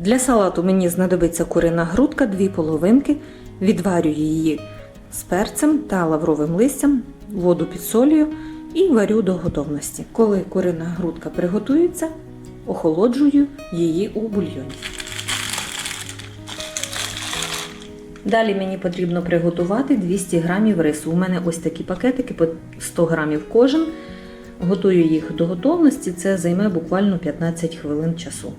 Для салату мені знадобиться курина грудка, дві половинки. Відварюю її з перцем та лавровим листям, воду підсолюю і варю до готовності. Коли курина грудка приготується, охолоджую її у бульйоні. Далі мені потрібно приготувати 200 грамів рису. У мене ось такі пакетики по 100 грамів кожен. Готую їх до готовності, це займе буквально 15 хвилин часу.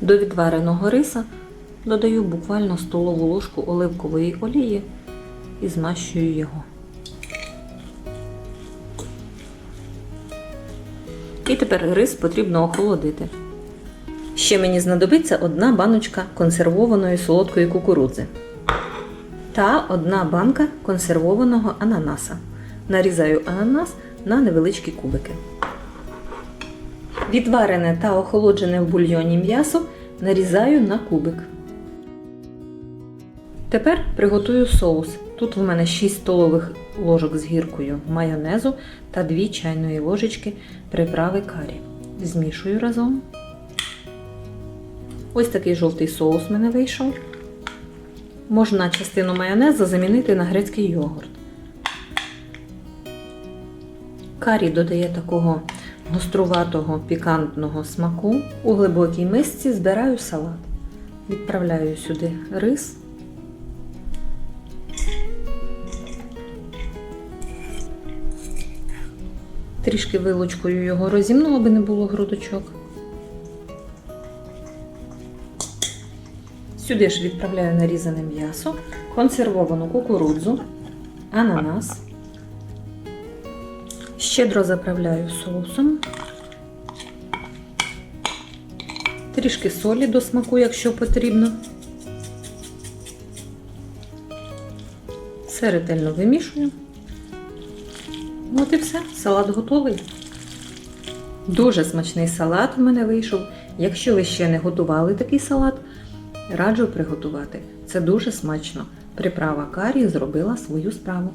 До відвареного риса додаю буквально столову ложку оливкової олії і змащую його. І тепер рис потрібно охолодити. Ще мені знадобиться одна баночка консервованої солодкої кукурудзи та одна банка консервованого ананаса. Нарізаю ананас на невеличкі кубики. Відварене та охолоджене в бульйоні м'ясо нарізаю на кубик. Тепер приготую соус. Тут в мене 6 столових ложок з гіркою майонезу та 2 чайної ложечки приправи карі. Змішую разом. Ось такий жовтий соус в мене вийшов. Можна частину майонезу замінити на грецький йогурт. Карі додає такого гоструватого пікантного смаку. У глибокій мисці збираю салат. Відправляю сюди рис. Трішки вилочкою його розімну, аби не було грудочок. Сюди ж відправляю нарізане м'ясо, консервовану кукурудзу, ананас. Щедро заправляю соусом. Трішки солі до смаку, якщо потрібно. Все ретельно вимішую. От і все, салат готовий. Дуже смачний салат в мене вийшов. Якщо ви ще не готували такий салат, раджу приготувати. Це дуже смачно. Приправа карі зробила свою справу.